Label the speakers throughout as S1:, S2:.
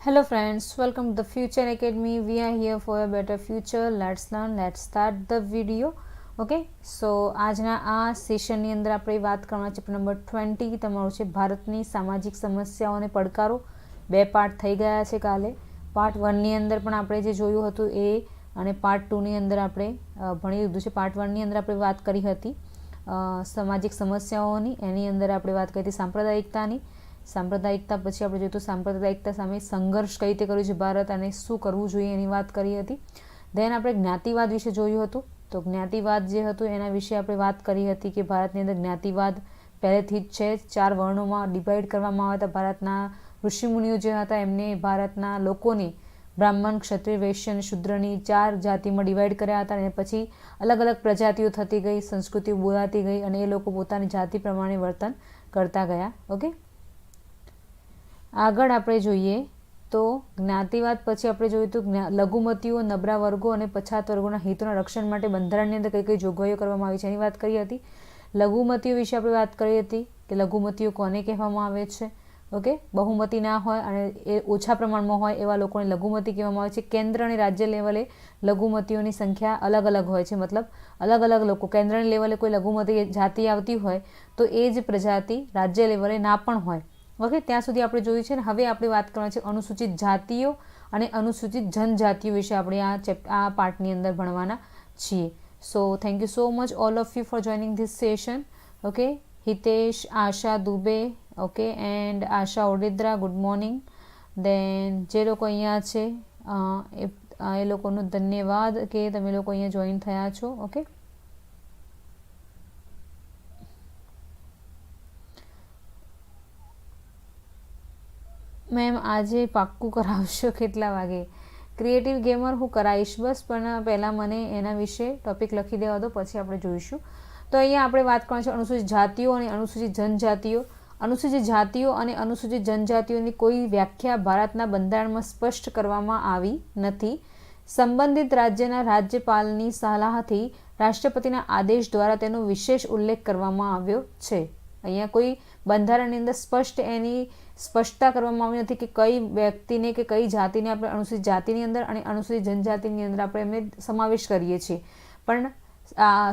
S1: Hello friends, welcome to the Future Academy. We are here for a better future. Let's learn. Let's start the video. Okay so આજના આ સેશનની અંદર આપણે વાત કરવાના છે number twenty તમારું છે ભારતની સામાજિક સમસ્યાઓ અને પડકારો બે પાર્ટ થઈ ગયા છે કાલે પાર્ટ વનની અંદર પણ આપણે જે જોયું હતું એ અને પાર્ટ ટુની અંદર આપણે ભણી લીધું છે પાર્ટ વનની અંદર આપણે વાત કરી હતી સામાજિક સમસ્યાઓની એની અંદર આપણે વાત કરી હતી સાંપ્રદાયિકતાની સાંપ્રદાયિકતા પછી આપણે જોયું તો સાંપ્રદાયિકતા સામે સંઘર્ષ કઈ રીતે કર્યું છે ભારત અને શું કરવું જોઈએ એની વાત કરી હતી. દેન આપણે જ્ઞાતિવાદ વિશે જોયું હતું. તો જ્ઞાતિવાદ જે હતું એના વિશે આપણે વાત કરી હતી કે ભારતની અંદર જ્ઞાતિવાદ પહેલેથી જ છે. ચાર વર્ણોમાં ડિવાઈડ કરવામાં આવ્યા હતા. ભારતના ઋષિમુનિઓ જે હતા એમને ભારતના લોકોને બ્રાહ્મણ, ક્ષત્રિય, વૈશ્ય અને શુદ્રની ચાર જાતિમાં ડિવાઈડ કર્યા હતા અને પછી અલગ અલગ પ્રજાતિઓ થતી ગઈ, સંસ્કૃતિઓ બોલાતી ગઈ અને એ લોકો પોતાની જાતિ પ્રમાણે વર્તન કરતા ગયા. ઓકે આગળ આપણે જોઈએ તો જ્ઞાતિવાદ પછી આપણે જોયું તો લઘુમતીઓ, નબળા વર્ગો અને પછાત વર્ગોના હિતોના રક્ષણ માટે બંધારણની અંદર કઈ કઈ જોગવાઈઓ કરવામાં આવી છે એની વાત કરી હતી. લઘુમતીઓ વિશે આપણે વાત કરી હતી કે લઘુમતીઓ કોને કહેવામાં આવે છે? ઓકે? બહુમતી ના હોય અને એ ઓછા પ્રમાણમાં હોય એવા લોકોને લઘુમતી કહેવામાં આવે છે. કેન્દ્ર અને રાજ્ય લેવલે લઘુમતીઓની સંખ્યા અલગ અલગ હોય છે. મતલબ અલગ અલગ લોકો, કેન્દ્રની લેવલે કોઈ લઘુમતી જાતિ આવતી હોય તો એ જ પ્રજાતિ રાજ્ય લેવલે ના પણ હોય. ઓકે ત્યાં સુધી આપણે જોયું છે ને, હવે આપણે વાત કરવાની છે અનુસૂચિત જાતિઓ અને અનુસૂચિત જનજાતિઓ વિશે આપણે આ ચેપ આ પાર્ટની અંદર ભણવાના છીએ. So thank you so much all of you for joining this session okay Hitesh, Asha, Dubey okay and Asha Odedra good morning then જે લોકો અહીંયા છે એ લોકોનો ધન્યવાદ કે તમે લોકો અહીંયા જોઈન થયા છો ઓકે મેમ આજે પાક્કું કરાવશો કેટલા વાગે? ક્રિએટિવ ગેમર હું કરાવીશ બસ, પણ પહેલાં મને એના વિશે ટોપિક લખી દેવા દો, પછી આપણે જોઈશું. તો અહીંયા આપણે વાત કરવાની છે અનુસૂચિત જાતિઓ અને અનુસૂચિત જનજાતિઓ. અનુસૂચિત જાતિઓ અને અનુસૂચિત જનજાતિઓની કોઈ વ્યાખ્યા ભારતના બંધારણમાં સ્પષ્ટ કરવામાં આવી નથી. સંબંધિત રાજ્યના રાજ્યપાલની સલાહથી રાષ્ટ્રપતિના આદેશ દ્વારા તેનો વિશેષ ઉલ્લેખ કરવામાં આવ્યો છે. અહીંયા કોઈ બંધારણની અંદર સ્પષ્ટ એની સ્પષ્ટતા કરવામાં આવી નથી કે કઈ વ્યક્તિને કે કઈ જાતિને આપણે અનુસૂચિત જાતિની અંદર અને અનુસૂચિત જનજાતિની અંદર આપણે એમને સમાવેશ કરીએ છીએ. પણ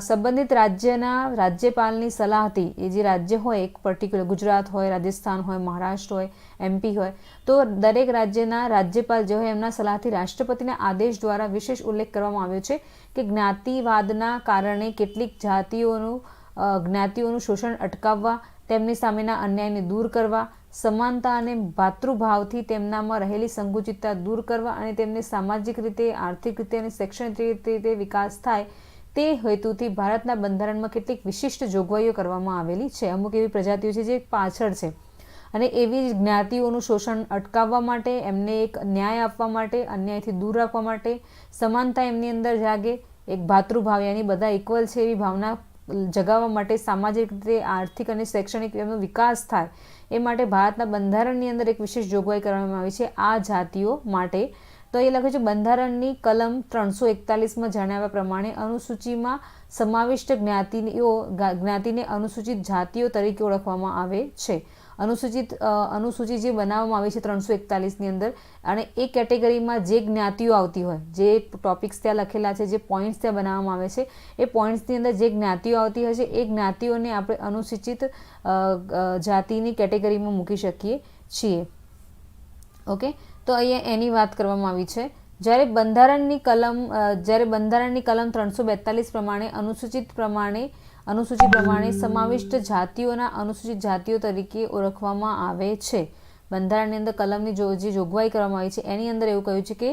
S1: સંબંધિત રાજ્યના રાજ્યપાલની સલાહથી એ જે રાજ્ય હોય, એક પર્ટિક્યુલર ગુજરાત હોય, રાજસ્થાન હોય, મહારાષ્ટ્ર હોય એમપી હોય, તો દરેક રાજ્યના રાજ્યપાલ જે હોય એમના સલાહથી રાષ્ટ્રપતિના આદેશ દ્વારા વિશેષ ઉલ્લેખ કરવામાં આવ્યો છે કે જ્ઞાતિવાદના કારણે કેટલીક જાતિઓનું જ્ઞાતિઓનું શોષણ અટકાવવા, તેમની સામેના અન્યાયને દૂર કરવા સમાનતા અને ભાતૃભાવથી તેમનામાં રહેલી સંકુચિતતા દૂર કરવા અને તેમને સામાજિક રીતે, આર્થિક રીતે અને શૈક્ષણિક રીતે વિકાસ થાય તે હેતુથી ભારતના બંધારણમાં કેટલીક વિશિષ્ટ જોગવાઈઓ કરવામાં આવેલી છે. અમુક એવી પ્રજાતિઓ છે જે પાછળ છે અને એવી જ્ઞાતિઓનું શોષણ અટકાવવા માટે, એમને એક ન્યાય આપવા માટે, અન્યાયથી દૂર રાખવા માટે, સમાનતા એમની અંદર જાગે, એક ભાતૃભાવ યાની બધા ઇક્વલ છે એવી ભાવના જગાવવા માટે સામાજિક રીતે, આર્થિક અને શૈક્ષણિક એમનો વિકાસ થાય, એ માટે ભારતના બંધારણની અંદર એક વિશેષ જોગવાઈ કરવામાં આવી છે, આ જાતિઓ માટે. તો એ લખે છે, બંધારણની કલમ ત્રણસો એકતાલીસમાં જણાવ્યા પ્રમાણે અનુસૂચિમાં સમાવિષ્ટ જ્ઞાતિઓ જ્ઞાતિને અનુસૂચિત જાતિઓ તરીકે ઓળખવામાં આવે છે. અનુસૂચિત અનુસૂચિ જે બનાવવામાં આવી છે ત્રણસો એકતાલીસની અંદર, અને એ કેટેગરીમાં જે જ્ઞાતિઓ આવતી હોય, જે ટોપિક્સ ત્યાં લખેલા છે, જે પોઈન્ટ્સ ત્યાં બનાવવામાં આવે છે, એ પોઈન્ટ્સની અંદર જે જ્ઞાતિઓ આવતી હશે એ જ્ઞાતિઓને આપણે અનુસૂચિત જાતિની કેટેગરીમાં મૂકી શકીએ છીએ. ઓકે તો અહીંયા એની વાત કરવામાં આવી છે. જ્યારે બંધારણની કલમ જ્યારે બંધારણની કલમ ત્રણસો બેતાલીસ પ્રમાણે, અનુસૂચિત પ્રમાણે અનુસૂચિ પ્રમાણે સમાવિષ્ટ જાતિઓના અનુસૂચિત જાતિઓ તરીકે ઓળખવામાં આવે છે. બંધારણની અંદર કલમની જો જોગવાઈ કરવામાં આવી છે, એની અંદર એવું કહ્યું છે કે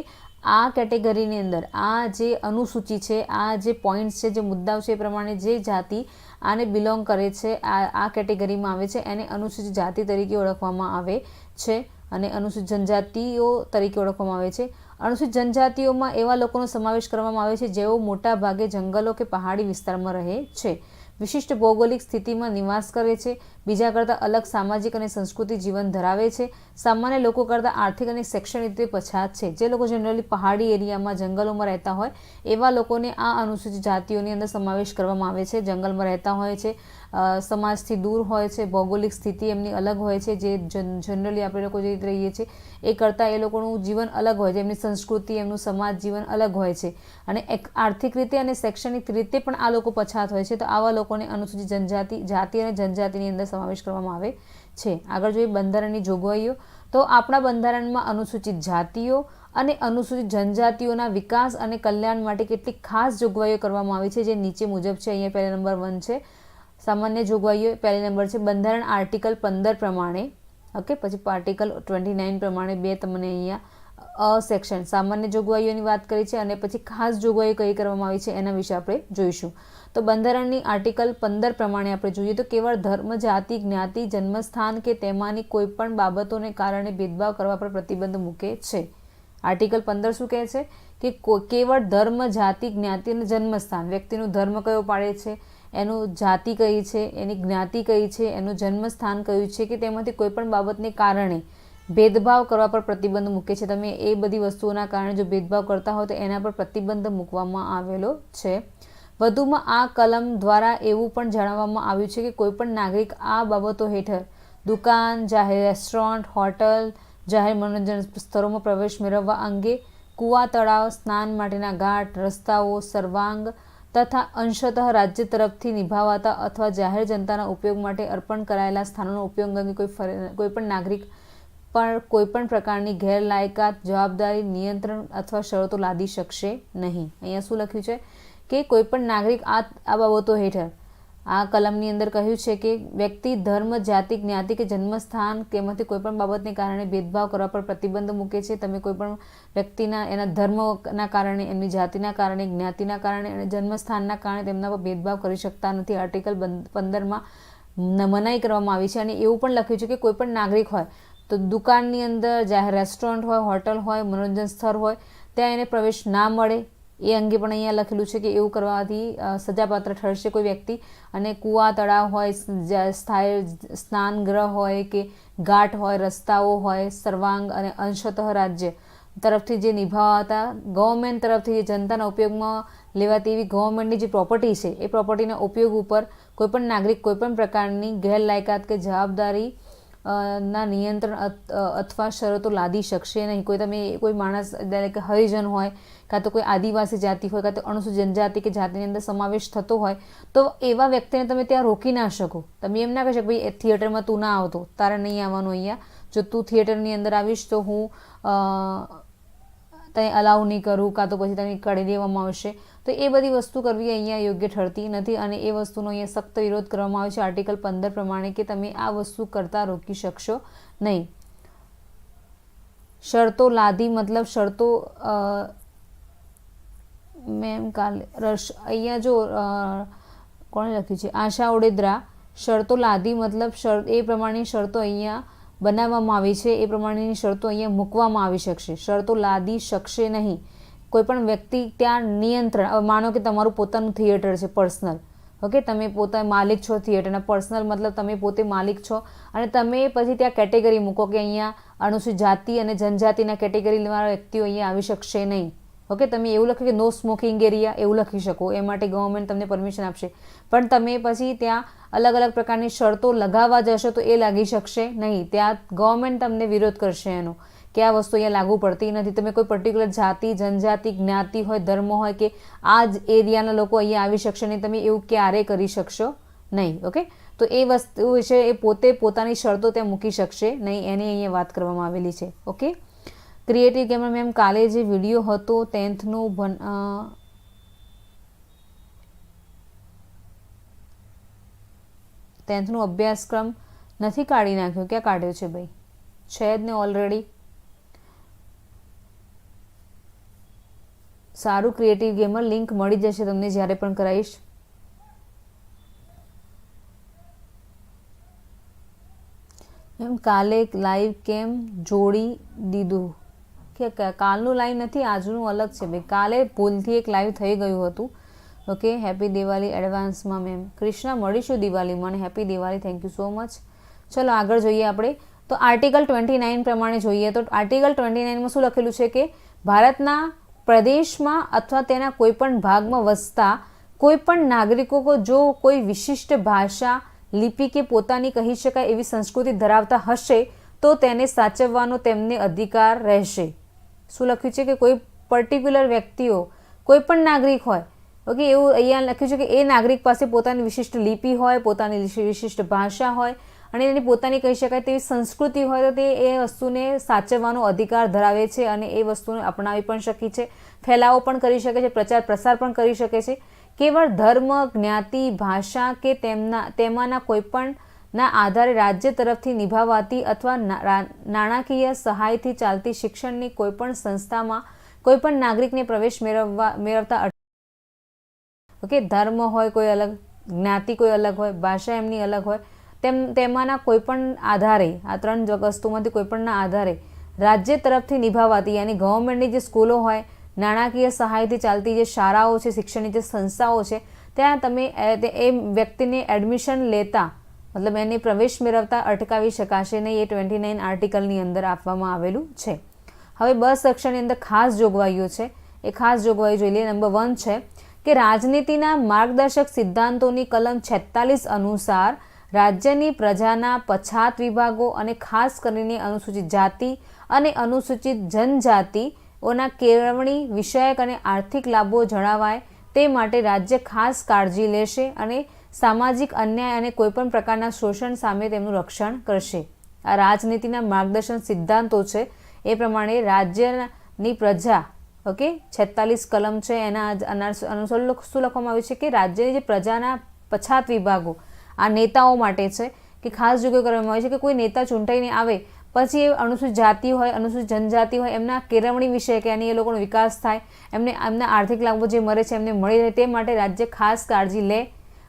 S1: આ કેટેગરીની અંદર આ જે અનુસૂચિ છે, આ જે પોઈન્ટ્સ છે, જે મુદ્દાઓ છે, એ પ્રમાણે જે જાતિ આને બિલોંગ કરે છે, આ આ કેટેગરીમાં આવે છે, એને અનુસૂચિત જાતિ તરીકે ઓળખવામાં આવે છે અને અનુસૂચિત જનજાતિઓ તરીકે ઓળખવામાં આવે છે. અનુસૂચિત જનજાતિઓમાં એવા લોકોનો સમાવેશ કરવામાં આવે છે જેઓ મોટા ભાગે જંગલો કે પહાડી વિસ્તારમાં રહે છે. વિશિષ્ટ ભૌગોલિક સ્થિતિમાં નિવાસ કરે છે, બીજા કરતાં અલગ સામાજિક અને સંસ્કૃતિ જીવન ધરાવે છે, સામાન્ય લોકો કરતાં આર્થિક અને શૈક્ષણિક રીતે પછાત છે. જે લોકો જનરલી પહાડી એરિયામાં, જંગલોમાં રહેતા હોય, એવા લોકોને આ અનુસૂચિત જાતિઓની અંદર સમાવેશ કરવામાં આવે છે. જંગલમાં રહેતા હોય છે સમાજથી દૂર હોય છે, ભૌગોલિક સ્થિતિ એમની અલગ હોય છે, જે જનરલી આપણે લોકો જે રહીએ છીએ, એ કરતાં એ લોકોનું જીવન અલગ હોય છે, એમની સંસ્કૃતિ, એમનું સમાજ જીવન અલગ હોય છે. અને એક આર્થિક રીતે અને શૈક્ષણિક રીતે પણ આ લોકો પછાત હોય છે, તો આવા લોકોને અનુસૂચિત જનજાતિ, જાતિ અને જનજાતિની અંદર સમાવેશ કરવામાં આવે છે. આગળ જોઈએ બંધારણની જોગવાઈઓ, તો આપણા બંધારણમાં અનુસૂચિત જાતિઓ અને અનુસૂચિત જનજાતિઓના વિકાસ અને કલ્યાણ માટે કેટલીક ખાસ જોગવાઈઓ કરવામાં આવી છે, જે નીચે મુજબ છે, અહીંયા પહેલા નંબર વન છે. સામાન્ય જોગવાઈઓ, પહેલી નંબર છે, બંધારણ આર્ટિકલ પંદર પ્રમાણે. ઓકે, પછી આર્ટિકલ ટ્વેન્ટી નાઇન પ્રમાણે બે તમને અહીંયા, અ સેક્શન સામાન્ય જોગવાઈઓની વાત કરી છે અને પછી ખાસ જોગવાઈઓ કઈ કરવામાં આવી છે એના વિશે આપણે જોઈશું. તો બંધારણની આર્ટિકલ પંદર પ્રમાણે આપણે જોઈએ તો કેવળ ધર્મ, જાતિ, જ્ઞાતિ, જન્મસ્થાન કે તેમાંની કોઈ પણ બાબતોને કારણે ભેદભાવ કરવા પર પ્રતિબંધ મૂકે છે. આર્ટિકલ પંદર શું કહે છે? કે, કેવળ ધર્મ, જાતિ, જ્ઞાતિ અને જન્મસ્થાન વ્યક્તિનું ધર્મ કયો પાડે છે? એનું જાતિ કઈ છે, એની જ્ઞાતિ કઈ છે, એનું જન્મસ્થાન કયું છે કે તેમાંથી કોઈપણ બાબતને કારણે ભેદભાવ કરવા પર પ્રતિબંધ મૂકે છે. તમે એ બધી વસ્તુઓના કારણે જો ભેદભાવ કરતા હો તો એના પર પ્રતિબંધ મૂકવામાં આવેલો છે. વધુમાં આ કલમ દ્વારા એવું પણ જણાવવામાં આવ્યું છે કે કોઈપણ નાગરિક આ બાબતો હેઠળ દુકાન, જાહેર રેસ્ટોરન્ટ, હોટલ, જાહેર મનોરંજન સ્થળોમાં પ્રવેશ મેળવવા અંગે કૂવા તળાવ, સ્નાન માટેના ઘાટ, રસ્તાઓ, સર્વાંગ તથા અંશતઃ રાજ્ય તરફથી નિભાવાતા અથવા જાહેર જનતાના ઉપયોગ માટે અર્પણ કરાયેલા સ્થાનોનો ઉપયોગ અંગે કોઈ ફર- કોઈ નાગરિક પણ કોઈપણ પ્રકારની ગેરલાયકાત, જવાબદારી, નિયંત્રણ અથવા શરતો લાદી શકશે નહીં. અહીંયા શું લખ્યું છે? કે કોઈપણ નાગરિક આ આ બાબતો હેઠળ આ કલમની અંદર કહ્યું છે કે વ્યક્તિ, ધર્મ, જાતિ, જ્ઞાતિ કે જન્મસ્થાન કે એમાંથી કોઈપણ બાબતને કારણે ભેદભાવ કરવા પર પ્રતિબંધ મૂકે છે. તમે કોઈપણ વ્યક્તિના, એના ધર્મના કારણે, એમની જાતિના કારણે, જ્ઞાતિના કારણે અને જન્મસ્થાનના કારણે તેમના પર ભેદભાવ કરી શકતા નથી. આર્ટિકલ પંદરમાં મનાઈ કરવામાં આવી છે અને એવું પણ લખ્યું છે કે કોઈપણ નાગરિક હોય, તો દુકાનની અંદર, જાહેર રેસ્ટોરન્ટ હોય, હોટલ હોય, મનોરંજન સ્થળ હોય, ત્યાં એને પ્રવેશ ના મળે. એ અંગે પણ અહીંયા લખેલું છે કે એવું કરવાથી સજાપાત્ર ઠરશે કોઈ વ્યક્તિ. અને કૂવા, તળાવ હોય સ્થાયી, સ્નાન હોય કે ઘાટ હોય, રસ્તાઓ હોય, સર્વાંગ અને અંશતઃ રાજ્ય તરફથી જે નિભાવાતા, ગવર્મેન્ટ તરફથી જે જનતાના ઉપયોગમાં લેવાતી એવી ગવર્મેન્ટની જે પ્રોપર્ટી છે, એ પ્રોપર્ટીના ઉપયોગ ઉપર કોઈપણ નાગરિક કોઈપણ પ્રકારની ગેરલાયકાત કે જવાબદારી ના નિયંત્રણ અથવા શરતો લાદી શકશે નહીં. કોઈ તમે, કોઈ માણસ એટલે કે હરિજન હોય, કાં તો કોઈ આદિવાસી જાતિ હોય, કાં તો અનુસૂચિત જનજાતિ કે જાતિની અંદર સમાવેશ થતો હોય, તો એવા વ્યક્તિને તમે ત્યાં રોકી ના શકો. તમે એમ ના કહી શકો ભાઈ થિયેટરમાં તું ના આવતો. તારે નહીં આવવાનું અહીંયા. જો તું થિયેટરની અંદર આવીશ તો હું તને અલાઉ નહીં કરું કાં તો પછી તમે કાઢી દેવામાં આવશે. તો એ બધી વસ્તુ કરવી અહીંયા યોગ્ય ઠરતી નથી અને એ વસ્તુનો અહીંયા સખ્ત વિરોધ કરવામાં આવે છે. આર્ટિકલ પંદર પ્રમાણે કે તમે આ વસ્તુ કરતાં રોકી શકશો નહીં. શરતો લાદી મતલબ શરતો મેમ કાલે રશ અહીંયા જો કોણે લખ્યું છે? આશા ઓડેદરા, શરતો લાદી મતલબ શરત એ પ્રમાણેની શરતો અહીંયા બનાવવામાં આવી છે. એ પ્રમાણેની શરતો અહીંયા મૂકવામાં આવી શકશે. શરતો લાદી શકશે નહીં. કોઈપણ વ્યક્તિ ત્યાં નિયંત્રણ માનો કે તમારું પોતાનું થિયેટર છે પર્સનલ ઓકે તમે પોતા માલિક છો થિયેટરના પર્સનલ મતલબ તમે પોતે માલિક છો અને તમે પછી ત્યાં કેટેગરી મૂકો કે અહીંયા અનુસૂચિત જાતિ અને જનજાતિના કેટેગરીવાળા વ્યક્તિઓ અહીંયા આવી શકશે નહીં. ઓકે તમે એવું લખ્યું કે નો સ્મોકિંગ એરિયા એવું લખી શકો, એ માટે ગવર્મેન્ટ તમને પરમિશન આપશે. પણ તમે પછી ત્યાં અલગ અલગ પ્રકારની શરતો લગાવવા જશો તો એ લાગી શકશે નહીં. ત્યાં ગવર્મેન્ટ તમને વિરોધ કરશે એનો કે આ વસ્તુ અહીંયા લાગુ પડતી નથી. તમે કોઈ પર્ટિક્યુલર જાતિ, જનજાતિ, જ્ઞાતિ હોય, ધર્મ હોય કે આ જ એરિયાના લોકો અહીંયા આવી શકશે નહીં, તમે એવું ક્યારેય કરી શકશો નહીં ઓકે તો એ વસ્તુ છે એ પોતે પોતાની શરતો ત્યાં મૂકી શકશે નહીં, એની અહીંયા વાત કરવામાં આવેલી છે ઓકે ક્રિએટિવ ગેમર મેમ કાલે જે વીડિયો હતો ટેન્થનો ભન ટેન્થનો અભ્યાસક્રમ નથી કાઢી નાખ્યો. ક્યાં કાઢ્યો છે ભાઈ? છે જ ને ઓલરેડી સારું ક્રિએટિવ ગેમર લિંક મળી જશે તમને જ્યારે પણ કરાવીશ. એમ કાલે લાઈવ કેમ? જોડી દીધું. કે કાલનું લાઈવ નથી, આજનું અલગ છે. ભાઈ કાલે ભૂલથી એક લાઈવ થઈ ગયું હતું. ઓકે હેપી દિવાળી એડવાન્સમાં મેમ કૃષ્ણા, મળીશું દિવાળીમાં અને happy Diwali. Thank you so much ચલો, આગળ જોઈએ આપણે. તો આર્ટિકલ ટ્વેન્ટી નાઇન પ્રમાણે જોઈએ. તો આર્ટિકલ ટ્વેન્ટી નાઇનમાં શું લખેલું છે કે, ભારતના પ્રદેશમાં અથવા તેના કોઈપણ ભાગમાં વસતા કોઈ પણ નાગરિકો જો કોઈ વિશિષ્ટ ભાષા, લિપિ કે પોતાની કહી શકાય એવી સંસ્કૃતિ ધરાવતા હશે, તો તેને સાચવવાનો તેમને અધિકાર રહેશે. શું લખ્યું છે કે કોઈ પર્ટિક્યુલર વ્યક્તિઓ, કોઈ પણ નાગરિક હોય ઓકે એવું અહીંયા લખ્યું છે કે એ નાગરિક પાસે પોતાની વિશિષ્ટ લિપિ હોય, પોતાની વિશિષ્ટ ભાષા હોય, અને એની પોતાની કહી શકાય તેવી સંસ્કૃતિ હોય, તો તે એ વસ્તુને સાચવવાનો અધિકાર ધરાવે છે અને એ વસ્તુને અપનાવી પણ શકી છે. ફેલાવો પણ કરી શકે છે, પ્રચાર પ્રસાર પણ કરી શકે છે. કેવળ ધર્મ, જ્ઞાતિ, ભાષા કે તેમના, તેમાંના કોઈપણ ના આધારે રાજ્ય તરફથી નિભાવાતી અથવા નાણાકીય સહાયથી ચાલતી શિક્ષણની કોઈપણ સંસ્થામાં કોઈપણ નાગરિકને પ્રવેશ મેળવવા, મેળવતા ઓકે, ધર્મ હોય, કોઈ અલગ, જ્ઞાતિ કોઈ અલગ હોય, ભાષા એમની અલગ હોય, તેમ, તેમાંના કોઈપણ આધારે, આ ત્રણ વસ્તુમાંથી કોઈપણના આધારે રાજ્ય તરફથી નિભાવાતી, યાની ગવર્મેન્ટની જે સ્કૂલો હોય, નાણાકીય સહાયથી ચાલતી જે શાળાઓ છે, શિક્ષણની જે સંસ્થાઓ છે, ત્યાં તમે, એ વ્યક્તિને એડમિશન લેતા મતલબ એને પ્રવેશ મેળવતા અટકાવી શકાશે નહીં એ ટ્વેન્ટી નાઇન આર્ટિકલની અંદર આપવામાં આવેલું છે. હવે બ સેક્શનની અંદર ખાસ જોગવાઈઓ છે. એ ખાસ જોગવાઈ જોઈ લઈએ. નંબર વન છે કે રાજનીતિના માર્ગદર્શક સિદ્ધાંતોની કલમ છેતાલીસ અનુસાર રાજ્યની પ્રજાના પછાત વિભાગો અને ખાસ કરીને અનુસૂચિત જાતિ અને અનુસૂચિત જનજાતિઓના કેળવણી વિષયક અને આર્થિક લાભો જણાવાય તે માટે રાજ્ય ખાસ કાળજી લેશે અને સામાજિક અન્યાય અને કોઈપણ પ્રકારના શોષણ સામે તેમનું રક્ષણ કરશે. આ રાજનીતિના માર્ગદર્શન સિદ્ધાંતો છે. એ પ્રમાણે રાજ્યની પ્રજા, ઓકે, છેતાલીસ કલમ છે. એના અનુસાર શું લખવામાં આવ્યું છે કે રાજ્યની જે પ્રજાના પછાત વિભાગો, આ નેતાઓ માટે છે કે ખાસ જોગવાઈ કરવામાં આવી છે કે કોઈ નેતા ચૂંટાઈને આવે, પછી એ અનુસૂચિત જાતિ હોય, અનુસૂચિત જનજાતિ હોય, એમના કેળવણી વિશે કે એની એ લોકોનો વિકાસ થાય, એમને, એમના આર્થિક લાભો જે મળે છે, એમને મળી રહે તે માટે રાજ્ય ખાસ કાળજી લે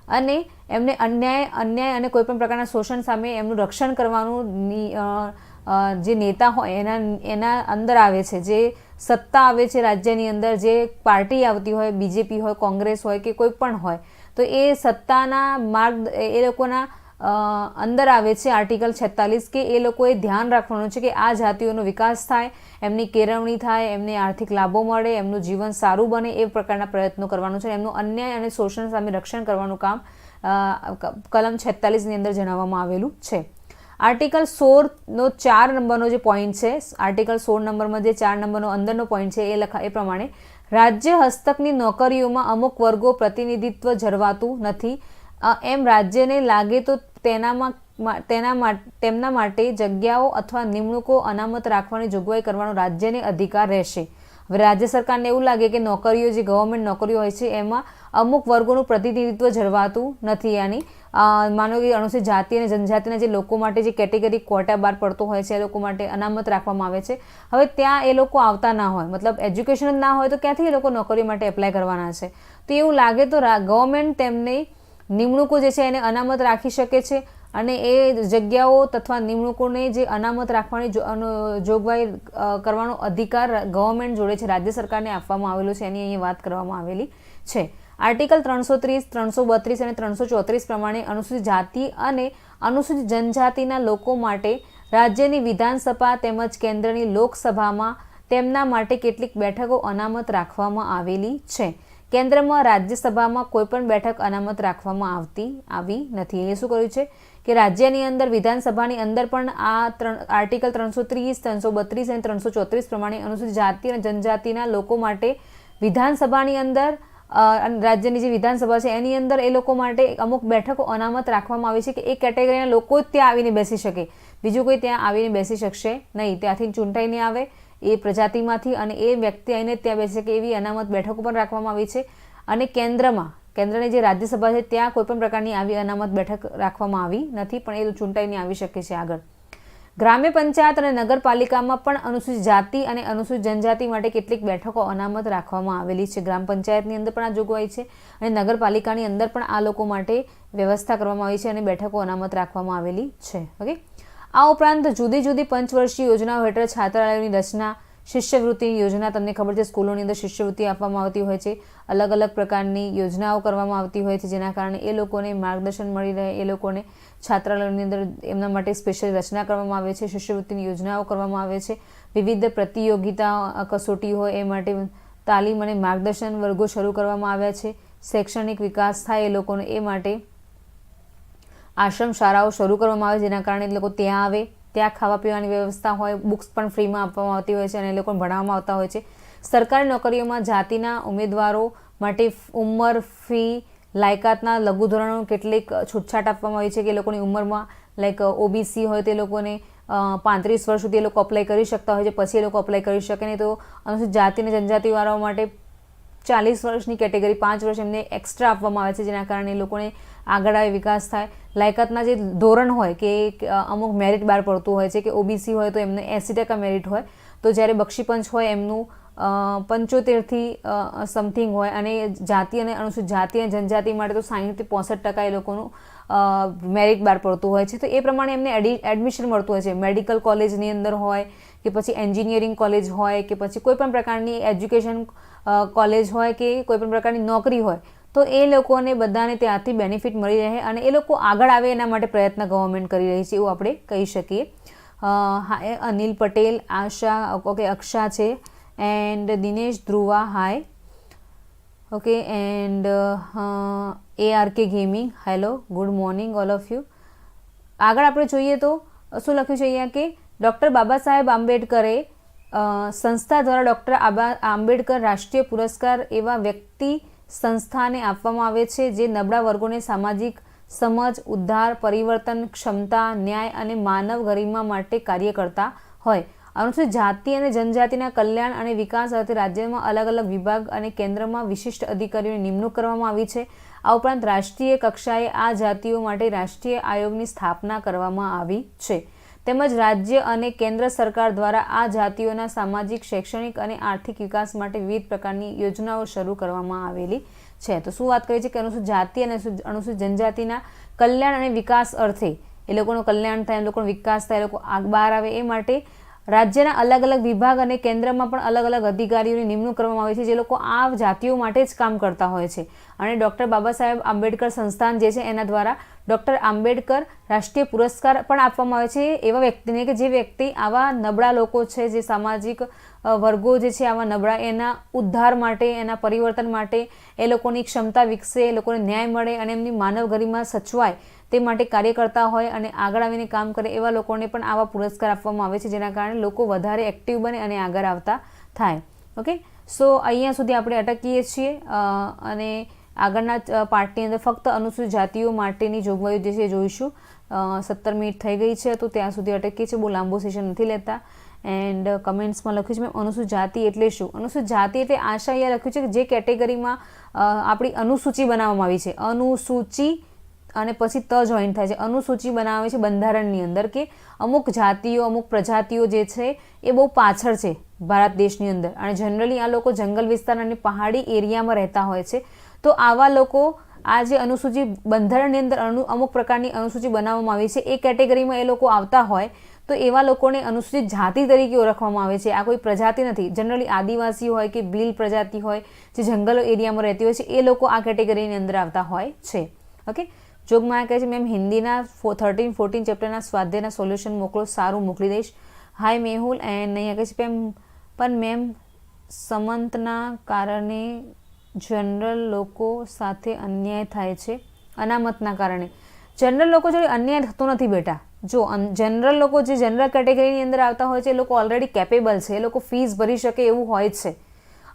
S1: અને એમને અન્યાય અન્યાય અને કોઈપણ પ્રકારના શોષણ સામે એમનું રક્ષણ કરવાનું જે નેતા હોય એના એના અંદર આવે છે. જે સત્તા આવે છે રાજ્યની અંદર, જે પાર્ટી આવતી હોય, બીજેપી હોય, કોંગ્રેસ હોય કે કોઈ પણ હોય, તો એ સત્તાના માર્ગ, એ લોકોના અંદર આવે છે આર્ટિકલ છેતાલીસ કે એ લોકોએ ધ્યાન રાખવાનું છે કે આ જાતિઓનો વિકાસ થાય, એમની કેળવણી થાય, એમને આર્થિક લાભો મળે, એમનું જીવન સારું બને એ પ્રકારના પ્રયત્નો કરવાનું છે એમનું અન્યાય અને શોષણ સામે રક્ષણ કરવાનું કામ કલમ છેતાલીસની અંદર જણાવવામાં આવેલું છે. આર્ટિકલ સોળનો ચાર નંબરનો જે પોઈન્ટ છે, આર્ટિકલ સોળ નંબરમાં જે ચાર નંબરનો અંદરનો પોઈન્ટ છે, એ લખા, એ પ્રમાણે, રાજ્ય હસ્તકની નોકરીઓમાં અમુક વર્ગો પ્રતિનિધિત્વ જળવાતું નથી એમ રાજ્યને લાગે તો તેનામાં તેના તેમના માટે જગ્યાઓ અથવા નિમણૂકો અનામત રાખવાની જોગવાઈ કરવાનો રાજ્યને અધિકાર રહેશે. હવે રાજ્ય સરકારને એવું લાગે કે નોકરીઓ જે ગવર્મેન્ટ નોકરીઓ હોય છે, એમાં અમુક વર્ગોનું પ્રતિનિધિત્વ જળવાતું નથી. યાની માનો કે અનુસૂચિત જાતિ અને જનજાતિના જે લોકો માટે જે કેટેગરી કોટા બહાર પડતો હોય છે, એ લોકો માટે અનામત રાખવામાં આવે છે. હવે ત્યાં એ લોકો આવતા ના હોય. મતલબ એજ્યુકેશન જ ના હોય તો ક્યાંથી એ લોકો નોકરી માટે એપ્લાય કરવાના છે? તો એવું લાગે તો ગવર્મેન્ટ તેમને નિમણૂકો જે છે એને અનામત રાખી શકે છે અને એ જગ્યાઓ તથા નિમણૂકોને જે અનામત રાખવાની જોગવાઈ કરવાનો અધિકાર ગવર્મેન્ટ જોડે છે, રાજ્ય સરકારને આપવામાં આવેલો છે, એની અહીંયા વાત કરવામાં આવેલી છે. આર્ટિકલ ત્રણસો ત્રીસ, ત્રણસો બત્રીસ અને ત્રણસો ચોત્રીસ પ્રમાણે અનુસૂચિત જાતિ અને અનુસૂચિત જનજાતિના લોકો માટે રાજ્યની વિધાનસભા તેમજ કેન્દ્રની લોકસભામાં તેમના માટે કેટલીક બેઠકો અનામત રાખવામાં આવેલી છે. કેન્દ્રમાં રાજ્યસભામાં કોઈપણ બેઠક અનામત રાખવામાં આવતી આવી નથી. એ શું કર્યું છે? કે રાજ્યની અંદર, વિધાનસભાની અંદર પણ આ ત્રણ, આર્ટિકલ ત્રણસો ત્રીસ, ત્રણસો બત્રીસ અને ત્રણસો ચોત્રીસ પ્રમાણે અનુસૂચિત જાતિ અને જનજાતિના લોકો માટે વિધાનસભાની અંદર રાજ્યની જે વિધાનસભા છે એની અંદર એ લોકો માટે અમુક બેઠકો અનામત રાખવામાં આવી છે કે એ કેટેગરીના લોકો જ ત્યાં આવીને બેસી શકે. બીજું કોઈ ત્યાં આવીને બેસી શકશે નહીં. ત્યાંથી ચૂંટાઈને આવે. એ પ્રજાતિમાંથી અને એ વ્યક્તિ આવીને ત્યાં બેસી શકે એવી અનામત બેઠકો પણ રાખવામાં આવી છે. અને કેન્દ્રમાં, કેન્દ્રની જે રાજ્યસભા છે, ત્યાં કોઈપણ પ્રકારની આવી અનામત બેઠક રાખવામાં આવી નથી, પણ એ ચૂંટાઈને આવી શકે છે આગળ. ગ્રામ્ય પંચાયત અને નગરપાલિકામાં પણ અનુસૂચિત જાતિ અને અનુસૂચિત જનજાતિ માટે કેટલીક બેઠકો અનામત રાખવામાં આવેલી છે. ગ્રામ પંચાયતની અંદર પણ આ જોગવાઈ છે અને નગરપાલિકાની અંદર પણ આ લોકો માટે વ્યવસ્થા કરવામાં આવી છે અને બેઠકો અનામત રાખવામાં આવેલી છે. ઓકે? આ ઉપરાંત જુદી જુદી પંચવર્ષીય યોજનાઓ હેઠળ છાત્રાલયોની રચના શિષ્યવૃત્તિની યોજના, તમને ખબર છે, સ્કૂલોની અંદર શિષ્યવૃત્તિ આપવામાં આવતી હોય છે. અલગ અલગ પ્રકારની યોજનાઓ કરવામાં આવતી હોય છે, જેના કારણે એ લોકોને માર્ગદર્શન મળી રહે, એ લોકોને છાત્રાલયોની અંદર એમના માટે સ્પેશિયલ રચના કરવામાં આવે છે, શિષ્યવૃત્તિની યોજનાઓ કરવામાં આવે છે. વિવિધ પ્રતિયોગિતા કસોટી હોય, એ માટે તાલીમ અને માર્ગદર્શન વર્ગો શરૂ કરવામાં આવ્યા છે. શૈક્ષણિક વિકાસ થાય એ લોકોને, એ માટે આશ્રમ શાળાઓ શરૂ કરવામાં આવે જેના કારણે એ લોકો ત્યાં આવે, ત્યાં ખાવા પીવાની વ્યવસ્થા હોય, બુક્સ પણ ફ્રીમાં આપવામાં આવતી હોય છે અને એ લોકોને ભણાવવામાં આવતા હોય છે. સરકારી નોકરીઓમાં જાતિના ઉમેદવારો માટે ઉંમર ફી, લાયકાતના લઘુ ધોરણો કેટલીક છૂટછાટ આપવામાં આવી છે કે એ લોકોની ઉંમરમાં લાઈક ઓબીસી હોય તે લોકોને પાંત્રીસ વર્ષ સુધી એ લોકો અપ્લાય કરી શકતા હોય છે, પછી એ લોકો અપ્લાય કરી શકે નહીં. તો અનુસૂચિત જાતિ અને જનજાતિવાળાઓ માટે ચાલીસ વર્ષની કેટેગરી પાંચ વર્ષ એમને એક્સ્ટ્રા આપવામાં આવે છે, જેના કારણે એ લોકોને આગળ આવે, વિકાસ થાય. લાયકાતના જે ધોરણ હોય કે અમુક મેરિટ બહાર પડતું હોય છે કે ઓબીસી હોય તો એમને એંસી ટકા મેરિટ હોય. તો જ્યારે બક્ષીપંચ હોય એમનું પંચોતેરથી સમથિંગ હોય અને જાતિ અને અનુસૂચિત જાતિ અને જનજાતિ માટે તો સાહીઠથી પોસઠ ટકા એ લોકોનું મેરિટ બહાર પડતું હોય છે. તો એ પ્રમાણે એમને એડમિશન મળતું હોય છે. મેડિકલ કોલેજની અંદર હોય કે પછી એન્જિનિયરિંગ કોલેજ હોય કે પછી કોઈપણ પ્રકારની એજ્યુકેશન કોલેજ હોય કે કોઈપણ પ્રકારની નોકરી હોય. તો એ લોકોને બધાને ત્યાંથી બેનિફિટ મળી રહે અને એ લોકો આગળ આવે એના માટે પ્રયત્ન ગવર્મેન્ટ કરી રહી છે એવું આપણે કહી શકીએ. હા અનિલ પટેલ, આશા, ઓકે, અક્ષા છે and Dinesh Dhruva hi okay and A R K gaming hello good morning all of you આગળ આપણે જોઈએ તો, શું લખ્યું છે અહીંયા કે ડૉક્ટર બાબા સાહેબ આંબેડકરે સંસ્થા દ્વારા ડૉક્ટર આબા, આંબેડકર રાષ્ટ્રીય પુરસ્કાર એવા વ્યક્તિ સંસ્થાને આપવામાં આવે છે જે નબળા વર્ગોને સામાજિક સમજ, ઉદ્ધાર, પરિવર્તન, ક્ષમતા, ન્યાય અને માનવ ગરિમા માટે કાર્ય કરતા હોય. અનુસૂચિત જાતિ અને જનજાતિના કલ્યાણ અને વિકાસ અર્થે રાજ્યમાં અલગ અલગ વિભાગ અને કેન્દ્રમાં વિશિષ્ટ અધિકારીઓની નિમણૂક કરવામાં આવી છે. આ ઉપરાંત રાષ્ટ્રીય કક્ષાએ આ જાતિઓ માટે રાષ્ટ્રીય આયોગની સ્થાપના કરવામાં આવી છે. તેમજ રાજ્ય અને કેન્દ્ર સરકાર દ્વારા આ જાતિઓના સામાજિક, શૈક્ષણિક અને આર્થિક વિકાસ માટે વિવિધ પ્રકારની યોજનાઓ શરૂ કરવામાં આવેલી છે. તો શું વાત કરી છે કે અનુસૂચિત જાતિ અને અનુસૂચિત જનજાતિના કલ્યાણ અને વિકાસ અર્થે એ લોકોનું કલ્યાણ થાય, એ લોકોનો વિકાસ થાય, એ લોકો બહાર આવે એ માટે રાજ્યના અલગ અલગ વિભાગ અને કેન્દ્રમાં પણ અલગ અલગ અધિકારીઓની નિમણૂક કરવામાં આવે છે, જે લોકો આ જાતિઓ માટે જ કામ કરતા હોય છે. અને ડૉક્ટર બાબા સાહેબ આંબેડકર સંસ્થાન જે છે એના દ્વારા ડૉક્ટર આંબેડકર રાષ્ટ્રીય પુરસ્કાર પણ આપવામાં આવે છે. એવા વ્યક્તિને કે જે વ્યક્તિ આવા નબળા લોકો છે, જે સામાજિક વર્ગો જે છે, આવા નબળા, એના ઉદ્ધાર માટે, એના પરિવર્તન માટે, એ લોકોની ક્ષમતા વિકસે, એ લોકોને ન્યાય મળે અને એમની માનવ ગરિમા સચવાય, તે માટે કાર્ય કરતા હોય અને આગળ આવીને કામ કરે, એવા લોકોને પણ આવા પુરસ્કાર આપવામાં આવે છે, જેના કારણે લોકો વધારે એક્ટિવ બને અને આગળ આવતા થાય. ઓકે? સો, અહીંયા સુધી આપણે અટકીએ છીએ અને આગળના પાર્ટની અંદર ફક્ત અનુસૂચિત જાતિઓ માટેની જોગવાઈઓ જે છે જોઈશું. સત્તર મિનિટ થઈ ગઈ છે, તો ત્યાં સુધી અટકીએ છીએ, બહુ લાંબો સેશન નથી લેતા. એન્ડ કમેન્ટ્સમાં લખ્યું છે મેં અનુસૂચિત જાતિ એટલે શું? અનુસૂચિત જાતિ એટલે આશા અહીંયા લખ્યું છે કે જે કેટેગરીમાં આપણી અનુસૂચિ બનાવવામાં આવી છે. અનુસૂચિ અને પછી ત જોઈન થાય છે. અનુસૂચિ બનાવે છે બંધારણની અંદર કે અમુક જાતિઓ, અમુક પ્રજાતિઓ જે છે એ બહુ પાછળ છે ભારત દેશની અંદર. અને જનરલી આ લોકો જંગલ વિસ્તાર અને પહાડી એરિયામાં રહેતા હોય છે. તો આવા લોકો આ જે અનુસૂચિ બંધારણની અંદર અનુ, અમુક પ્રકારની અનુસૂચિ બનાવવામાં આવી છે, એ કેટેગરીમાં એ લોકો આવતા હોય, તો એવા લોકોને અનુસૂચિત જાતિ તરીકે ઓળખવામાં આવે છે. આ કોઈ પ્રજાતિ નથી. જનરલી આદિવાસી હોય કે ભીલ પ્રજાતિ હોય, જે જંગલો એરિયામાં રહેતી હોય છે, એ લોકો આ કેટેગરીની અંદર આવતા હોય છે. ઓકે? જોગમાં કહે છે, મેમ, હિન્દીના થર્ટીન ફોર્ટીન ચેપ્ટરના સ્વાધ્યાયના સોલ્યુશન મોકલો, સારું મોકલી દઈશ. હાય, મેહુલ. એન્ડ અહીંયા કહે છે મેમ પણ મેમ, સમંતના કારણે જનરલ લોકો સાથે અન્યાય થાય છે અનામતના કારણે. જનરલ લોકો જોડે અન્યાય થતો નથી બેટા. જો જનરલ લોકો જે જનરલ કેટેગરીની અંદર આવતા હોય છે, એ લોકો ઓલરેડી કેપેબલ છે. એ લોકો ફીસ ભરી શકે એવું હોય છે.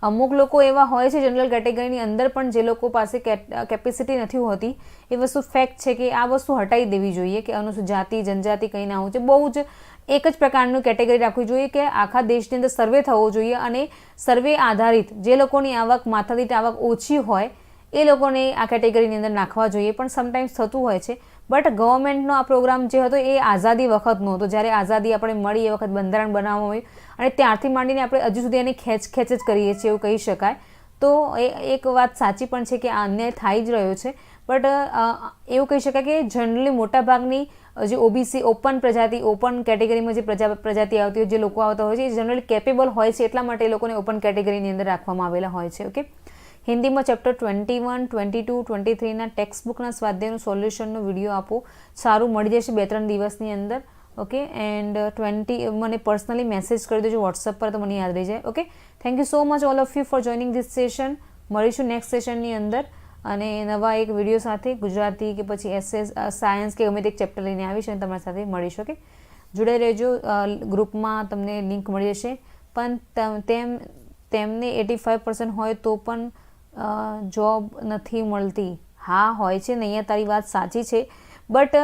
S1: અમુક લોકો એવા હોય છે જનરલ કેટેગરીની અંદર પણ જે લોકો પાસે કેપેસિટી નથી હોતી, એ વસ્તુ ફેક્ટ છે કે આ વસ્તુ હટાવી દેવી જોઈએ કે અનુસૂચિત જાતિ, જનજાતિ કંઈ ના હોય. છે બહુ જ એક જ પ્રકારનું કેટેગરી રાખવી જોઈએ કે આખા દેશની અંદર સર્વે થવો જોઈએ અને સર્વે આધારિત જે લોકોની આવક, માથાદીઠ આવક ઓછી હોય, એ લોકોને આ કેટેગરીની અંદર નાખવા જોઈએ. પણ સમટાઈમ્સ થતું હોય છે. બટ ગવર્મેન્ટનો આ પ્રોગ્રામ જે હતો એ આઝાદી વખતનો હતો. જ્યારે આઝાદી આપણે મળી એ વખત બંધારણ બનાવવામાં આવ્યું અને ત્યારથી માંડીને આપણે હજુ સુધી એને ખેંચ ખેંચ જ કરીએ છીએ એવું કહી શકાય. તો એ એક વાત સાચી પણ છે કે આ અન્યાય થઈ જ રહ્યો છે. બટ એવું કહી શકાય કે જનરલી મોટાભાગની જે ઓબીસી ઓપન પ્રજાતિ ઓપન કેટેગરીમાં જે પ્રજા પ્રજાતિ આવતી હોય, જે લોકો આવતા હોય છે, એ જનરલી કેપેબલ હોય છે, એટલા માટે એ લોકોને ઓપન કેટેગરીની અંદર રાખવામાં આવેલા હોય છે ઓકે હિન્દીમાં chapter twenty one twenty two twenty થ્રીના text બુકના સ્વાધ્યાયનું સોલ્યુશનનો વીડિયો આપો. સારું મળી જશે બે ત્રણ દિવસની અંદર ઓકે એન્ડ ટ્વેન્ટી મને પર્સનલી મેસેજ કરી દેજો વોટ્સઅપ પર, તો મને યાદ રહી જાય okay thank you so much all of you for joining this session મળીશું નેક્સ્ટ સેશનની અંદર. અને નવા એક વીડિયો સાથે ગુજરાતી કે પછી એસએસ સાયન્સ કે ગમે તે ચેપ્ટર લઈને આવીશ અને તમારી સાથે મળી શકે જોડાઈ રહેજો ગ્રુપમાં તમને લિંક મળી જશે. પણ તેમ તેમને એટી ફાઇવ પર્સન્ટ હોય તો પણ જોબ નથી મળતી. હા, હોય છે ને, અહીંયા તારી વાત સાચી છે. બટ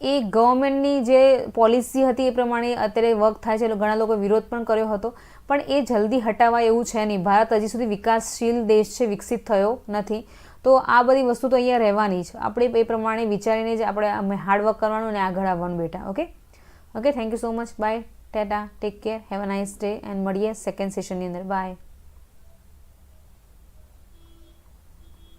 S1: એ ગવર્મેન્ટની જે પોલિસી હતી એ પ્રમાણે અત્યારે વર્ક થાય છે ઘણા લોકો વિરોધ પણ કર્યો હતો. પણ એ જલ્દી હટાવાય એવું છે નહીં. ભારત હજી સુધી વિકાસશીલ દેશ છે, વિકસિત થયો નથી. તો આ બધી વસ્તુ તો અહીંયા રહેવાની જ આપણે એ પ્રમાણે વિચારીને જ આપણે હાર્ડવર્ક કરવાનું અને આગળ આવવાનું બેટા okay okay thank you so much bye ટેટા take care have a nice day and મળીએ સેકન્ડ સેશનની અંદર. બાય